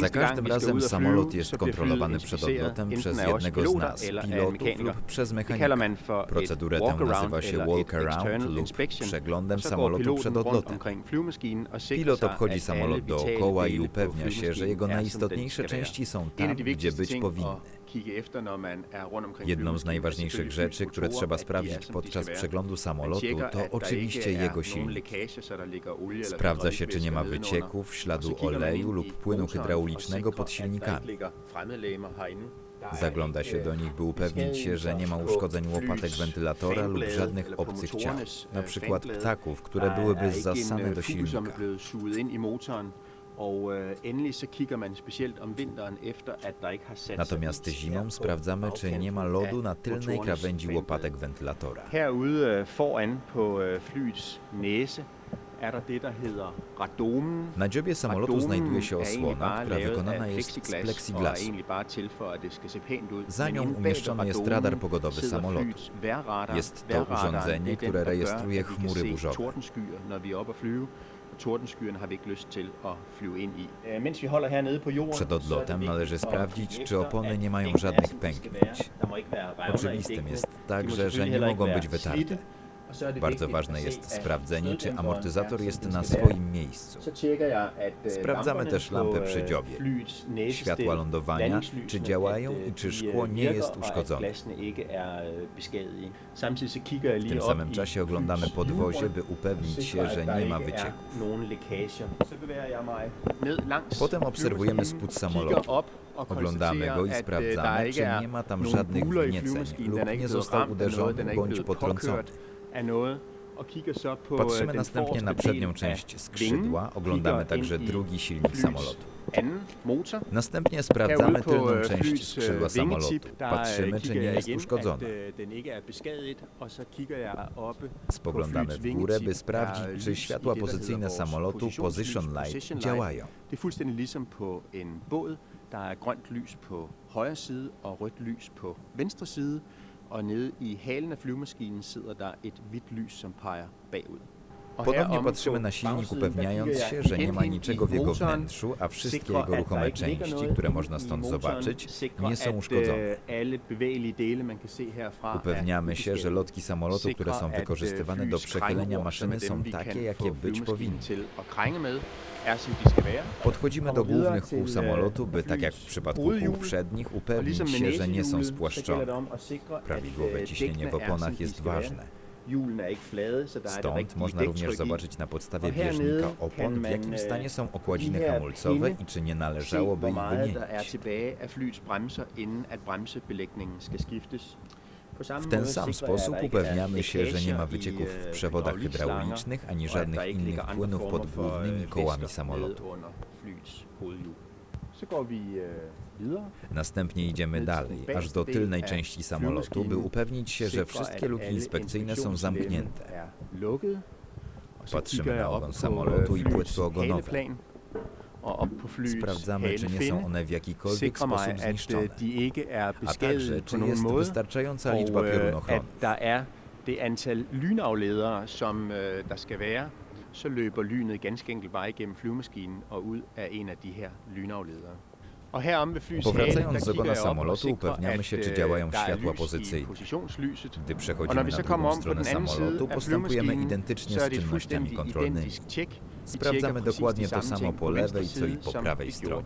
Za każdym razem samolot jest kontrolowany przed odlotem przez jednego z nas, pilotów lub przez mechanika. Procedurę tę nazywa się walk-around lub przeglądem samolotu przed odlotem. Pilot obchodzi samolot dookoła i upewnia się, że jego najistotniejsze części są tam, gdzie być powinny. Jedną z najważniejszych rzeczy, które trzeba sprawdzić podczas przeglądu samolotu, to oczywiście jego silnik. Sprawdza się, czy nie ma wycieków, śladu oleju lub płynu og hydraulicznego pod silnikami. Zagląda się do nich, by upewnić się, że nie ma uszkodzeń łopatek wentylatora lub żadnych obcych ciał, na przykład ptaków, które byłyby zasane do silnika. Natomiast zimą sprawdzamy, czy nie ma lodu na tylnej krawędzi łopatek wentylatora. Foran øh, næse er. Na dziobie samolotu znajduje się er osłona, która wykonana jest z er plexiglasu. ud. Za nią umieszczony jest radar pogodowy samolotu. Jest to urządzenie, er które rejestruje chmury burzowe. er. Øh, Przed er odlotem należy sprawdzić, czy opony nie mają er, żadnych pęknięć. Oczywistym jest także, że nie mogą być wytarte. Bardzo ważne jest at sprawdzenie, czy amortyzator jest na swoim miejscu. Øh, Sprawdzamy też øh, przy dziobie. flyets næsestel, Światła lądowania, czy działają i czy szkło nie jest uszkodzone. er øh, W tym samym czasie oglądamy podwozie, by upewnić się, że nie ma er wycieków. Potem obserwujemy spód samolotu. Oglądamy go i øh, sprawdzamy, czy er nie ma tam żadnych. Den lub nie został uderzony er bądź potrącony. Påkørt af noget. Og kigger så på Patrzymy øh, den następnie na przednią część skrzydła, oglądamy także drugi silnik samolotu. Następnie sprawdzamy på tylną øh, część flyets skrzydła øh, samolotu. Patrzymy, øh, czy nie jest uszkodzona. øh, er Spoglądamy w górę, by er sprawdzić, czy światła pozycyjne samolotu Position Light działają. Er. Der er grønt lys på højre side og rødt lys på venstre side. Og nede i halen af flyvemaskinen sidder der et hvidt lys, som peger bagud. Ponownie patrzymy na silnik, upewniając się, że nie ma niczego w jego wnętrzu, a wszystkie jego ruchome części, które można stąd zobaczyć, nie są uszkodzone. øh, Upewniamy się, że lotki samolotu, które są øh, wykorzystywane do przechylenia maszyny są takie, jakie być powinny. er. Podchodzimy do głównych kół til, samolotu, øh, by tak jak w przypadku kół przednich upewnić się, że nie są spłaszczone. Prawidłowe øh, ciśnienie w er, oponach jest ważne. Stąd można również zobaczyć na podstawie bieżnika opon, w jakim e, stanie są okładziny de her hamulcowe i czy nie należałoby ich er wymienić. W ten sam sposób er upewniamy się, że nie ma wycieków w øh, przewodach hydraulikslanger, hydraulicznych ani żadnych innych płynów pod głównymi øh, kołami samolotu. Videre. Następnie idziemy dalej, aż do tylnej części samolotu, by upewnić się, że wszystkie luki inspekcyjne są zamknięte. så Patrzymy na ogon samolotu i płetwy ogonowe. Sprawdzamy, czy nie są one w jakikolwiek sposób zniszczone, øh, ikke er a także, czy jest wystarczająca liczba øh, piorunochronów. Så løber lynet ganske enkelt bare igennem flyvemaskinen og ud af en af de her lynafledere. Powracając z ogona samolotu, upewniamy się, czy øh, działają er światła pozycyjne. positionslyset. Gdy Og når przechodzimy vi na så kommer drugą om på stronę samolotu, postępujemy identycznie z er det czynnościami kontrolnymi. Sprawdzamy dokładnie to samo po lewej, co i po prawej stronie.